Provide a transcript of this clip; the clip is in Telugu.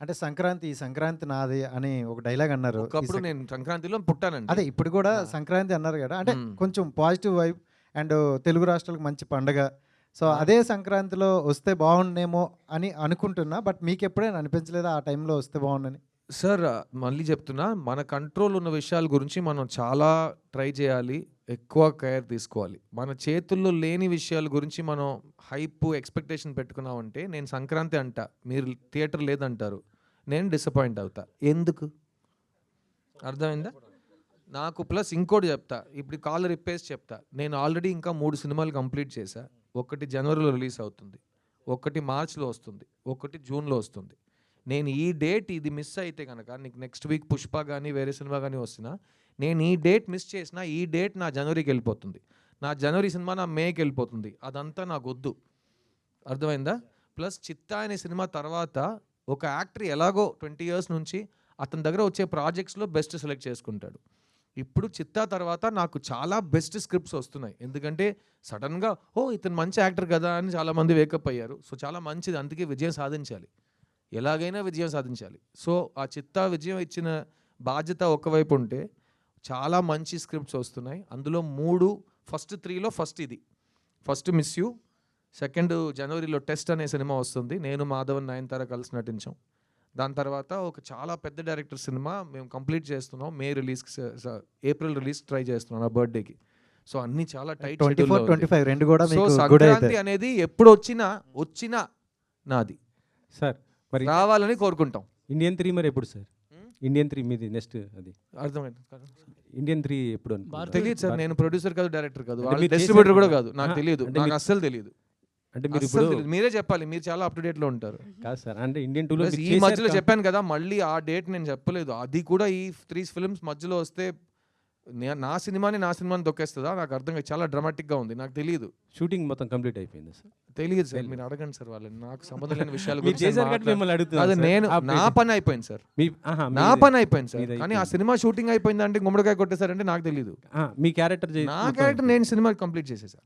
అంటే సంక్రాంతి ఈ సంక్రాంతి నాది అని ఒక డైలాగ్ అన్నారు ఒకప్పుడు నేను సంక్రాంతిలో పుట్టానండి అదే ఇప్పుడు కూడా. సంక్రాంతి అన్నారు కదా అంటే. కొంచెం పాజిటివ్ వైబ్ అండ్ తెలుగు రాష్ట్రాలకు మంచి పండగ సో. అదే సంక్రాంతిలో వస్తే బాగుండేమో అని అనుకుంటున్నా బట్ మీకు ఎప్పుడైనా అనిపించలేదా ఆ టైంలో వస్తే బాగుండని సార్ మళ్ళీ చెప్తున్నా మన కంట్రోల్ ఉన్న విషయాల గురించి మనం చాలా ట్రై చేయాలి ఎక్కువ కేర్ తీసుకోవాలి. మన చేతుల్లో లేని విషయాల గురించి మనం హైప్ ఎక్స్పెక్టేషన్ పెట్టుకున్నామంటే నేను సంక్రాంతి అంట మీరు థియేటర్ లేదంటారు. నేను డిసప్పాయింట్ అవుతా. ఎందుకు? అర్థమైందా? నాకు ప్లస్ ఇంకోటి చెప్తా. ఇప్పుడు కాల్ రిపేర్స్ చెప్తా. నేను ఆల్రెడీ ఇంకా మూడు సినిమాలు కంప్లీట్ చేశా. ఒకటి జనవరిలో రిలీజ్ అవుతుంది. ఒకటి మార్చ్లో వస్తుంది. ఒకటి జూన్లో వస్తుంది. నేను ఈ డేట్ ఇది మిస్ అయితే కనుక నీకు నెక్స్ట్ వీక్ పుష్ప కానీ వేరే సినిమా కానీ వస్తున్నా నేను ఈ డేట్ మిస్ చేసినా ఈ డేట్ నా జనవరికి వెళ్ళిపోతుంది. నా జనవరి సినిమా నా మేకి వెళ్ళిపోతుంది. అదంతా నాకు వద్దు. అర్థమైందా? ప్లస్ చిత్తా అనే సినిమా తర్వాత ఒక యాక్టర్ ఎలాగో ట్వంటీ ఇయర్స్ నుంచి అతని దగ్గర వచ్చే ప్రాజెక్ట్స్లో బెస్ట్ సెలెక్ట్ చేసుకుంటాడు. ఇప్పుడు చిత్తా తర్వాత నాకు చాలా బెస్ట్ స్క్రిప్ట్స్ వస్తున్నాయి. ఎందుకంటే సడన్గా ఓ ఇతను మంచి యాక్టర్ కదా అని చాలామంది వేకప్ అయ్యారు. సో చాలా మంచిది. అందుకే విజయం సాధించాలి. ఎలాగైనా విజయం సాధించాలి. సో ఆ చిత్తా విజయం ఇచ్చిన బాధ్యత ఒకవైపు ఉంటే చాలా మంచి స్క్రిప్ట్స్ వస్తున్నాయి. అందులో మూడు ఫస్ట్ త్రీలో ఫస్ట్ ఇది. ఫస్ట్ మిస్ యూ సెకండ్ జనవరిలో టెస్ట్ అనే సినిమా వస్తుంది. నేను మాధవన్ నయనతార కలిసి నటించాం. దాని తర్వాత ఒక చాలా పెద్ద డైరెక్టర్ సినిమా మేము కంప్లీట్ చేస్తున్నాం. May release April release try చేస్తున్నాం నా బర్త్డేకి. సో అన్ని చాలా టైట్ ట్వంటీ ఫైవ్ రెండు కూడా సో మీకు గుడ్ సంక్రాంతి అనేది ఎప్పుడు వచ్చినా వచ్చినా నాది. సార్ మరి రావాలని కోరుకుంటాం. ఇండియన్ త్రీ మరి ఎప్పుడు సార్? ఇండియన్ త్రీ మీది నెక్స్ట్ అది. అర్థమైంది ఇండియన్ త్రీ ఎప్పుడు? తెలియదు సార్ నేను ప్రొడ్యూసర్ కాదు డైరెక్టర్ కాదు. డిస్ట్రిబ్యూటర్ కూడా కాదు. నాకు తెలియదు. నాకు అస్సలు తెలియదు. అంటే మీరు ఇప్పుడు. మీరే చెప్పాలి. మీరు చాలా అప్ టు డేట్లో ఉంటారు. కాదు సార్ అంటే ఇండియన్ టూలో Plus ఈ మధ్యలో చెప్పాను కదా మళ్ళీ ఆ డేట్ నేను చెప్పలేదు. అది కూడా ఈ త్రీ ఫిల్మ్స్ మధ్యలో వస్తే నే- సినిమాని నా సినిమాని దొక్కేస్తుందా? నాకు అర్థం కాదు. చాలా డ్రామాటిక్గా ఉంది. నాకు తెలియదు షూటింగ్ మొత్తం కంప్లీట్ అయిపోయింది సార్? తెలియదు సార్. మీరు అడగండి సార్ వాళ్ళని. నాకు సంబంధం లేని విషయాల గురించి నేను నా పని అయిపోయింది సార్. నా పని అయిపోయింది సార్. కానీ ఆ. సినిమా షూటింగ్ అయిపోయిందంటే గుమ్మడికాయ కొట్టేశారంటే నాకు తెలియదు మీ క్యారెక్టర్ నా క్యారెక్టర్ నేను సినిమా కంప్లీట్ చేసేసా.